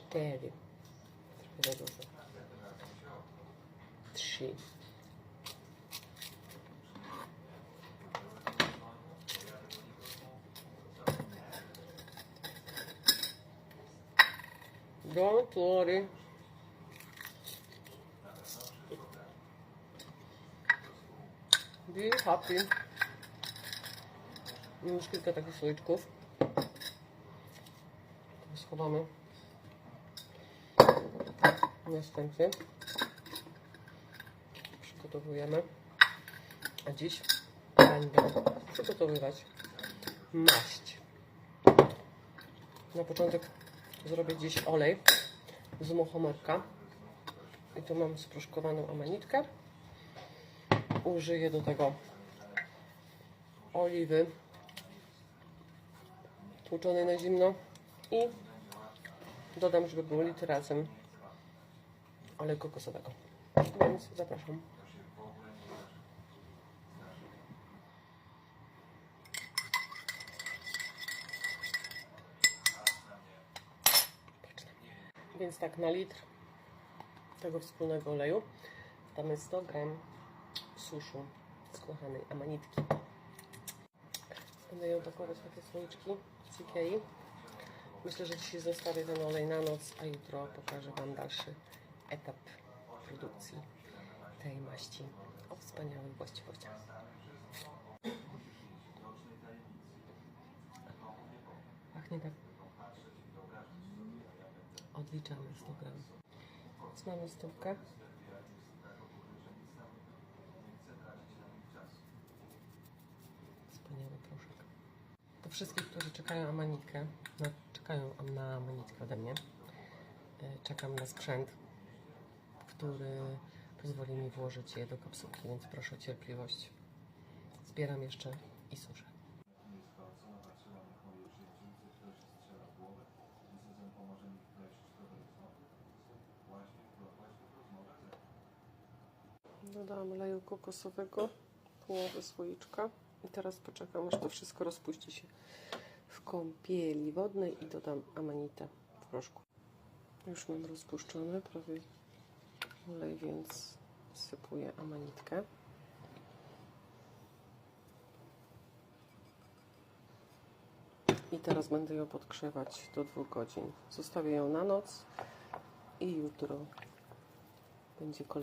4, 3, 2 flores. De rápido. Um mosquito que ataca Następnie przygotowujemy. A dziś będę przygotowywać maść. Na początek zrobię dziś olej z muchomorka. I tu mam sproszkowaną amanitkę. Użyję do tego oliwy tłuczonej na zimno i dodam, żeby był litr razem oleju kokosowego. Więc zapraszam. Więc tak, na litr tego wspólnego oleju damy 100 gram suszu z kochanej amanitki. Będę ją pakować takie słoiczki z Ikei. Myślę, że dzisiaj zostawię ten olej na noc, a jutro pokażę Wam dalszy etap produkcji tej maści o wspaniałych właściwościach. Pachnie tak. Odliczamy 100 gram. Więc mamy stówkę. Wspaniały proszek. Do wszystkich, którzy czekają amanitkę, no, czekają na amanitkę ode mnie, e, czekam na sprzęt, który pozwoli mi włożyć je do kapsułki, więc proszę o cierpliwość. Zbieram jeszcze i suszę. Dodałam oleju kokosowego, połowę słoiczka i teraz poczekam, aż to wszystko rozpuści się w kąpieli wodnej i dodam amanitę w proszku. Już mam rozpuszczony prawie olej, więc sypuję amanitkę. I teraz będę ją podgrzewać do 2 godzin. Zostawię ją na noc i jutro będzie kolejny.